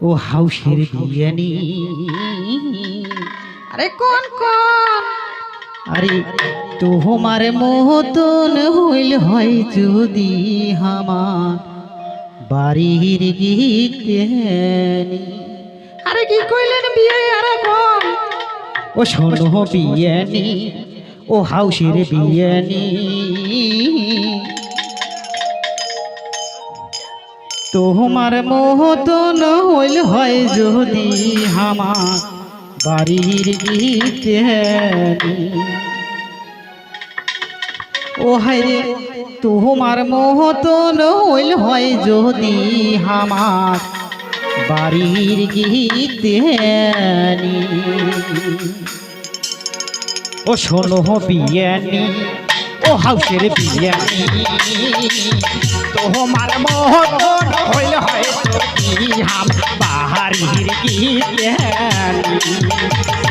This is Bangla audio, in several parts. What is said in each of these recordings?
ও হাউসের বিয়ানি আরে কোন কোন? আরে তোমার মতন হইল হয় যদি আমার বাড়ির গীতানি আরে কি কইলেন বিয়ে আরে কোন? ও শোনো বিয়ানি ও হাউসের বিয়ানি তোমার মতন হইল হয় যদি আমার বাড়ির গীতানি ও হায়রে তোমার মহতন হইল হয় যদি আমার বাড়ির গীতানি ও শোনো বিয়ানি ও হাউসের বিরিয়ানি। তোমার মহতন হইল হয় যদি আমার বাড়ির গীতানি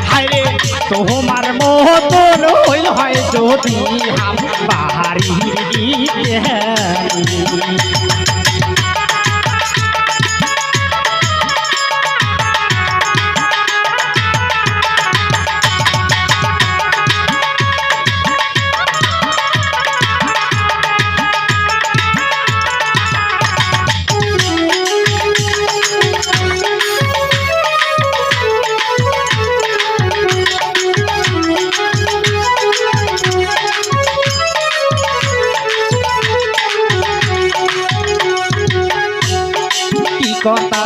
হায়রে, তোমার মহতন হইল হয় যদি হাম গীতানি কি কথা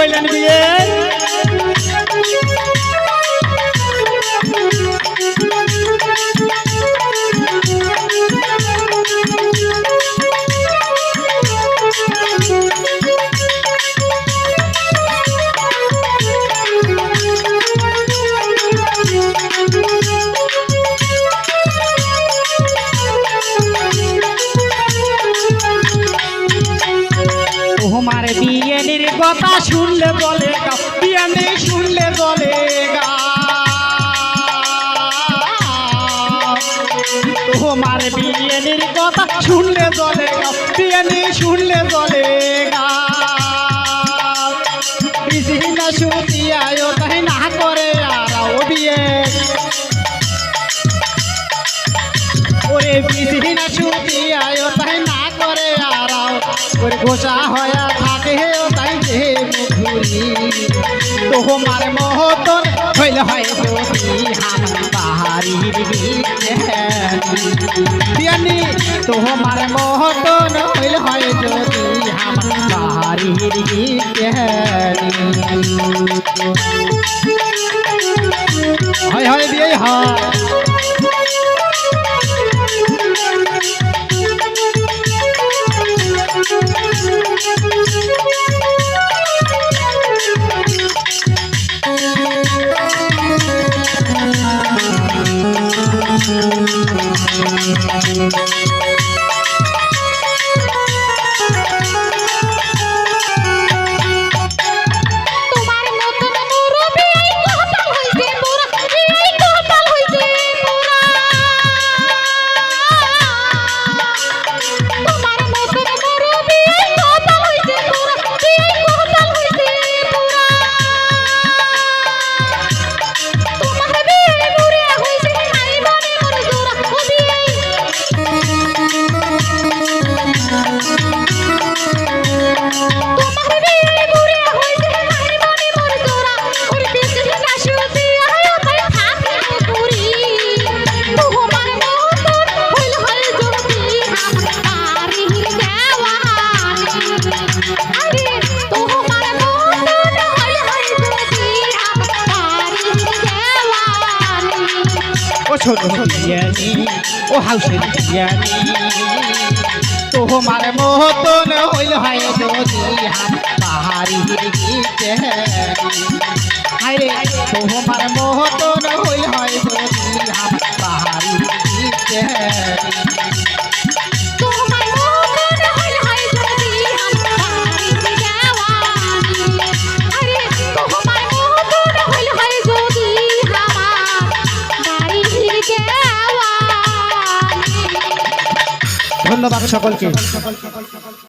কইলেন বিয়ে কথা শুনলে বলে গা বিয়ানি শুনলে বলে গা। তোমার বিয়েনির কথা শুনলে বলে গা বিয়ানি শুনলে বলে গা। বিজি না শুতি আয়ো তাই না করে আর ও বিয়ে। ওরে বিজি না শুতি আয়ো তাই না করে আর ওর ঘোষা হয়া তোমার মহতন হইল হয় বাহারির বিয়ানি তোমার মহতন হইল হয় যদি ছোট বিয়ানি ও হাউসের বিয়ানি তোমার মতন হইল হয় যদি পাহাড়ি তোমার মতন হইল হয় যদি পাহাড়ি ধন্যবাদ সকলকে।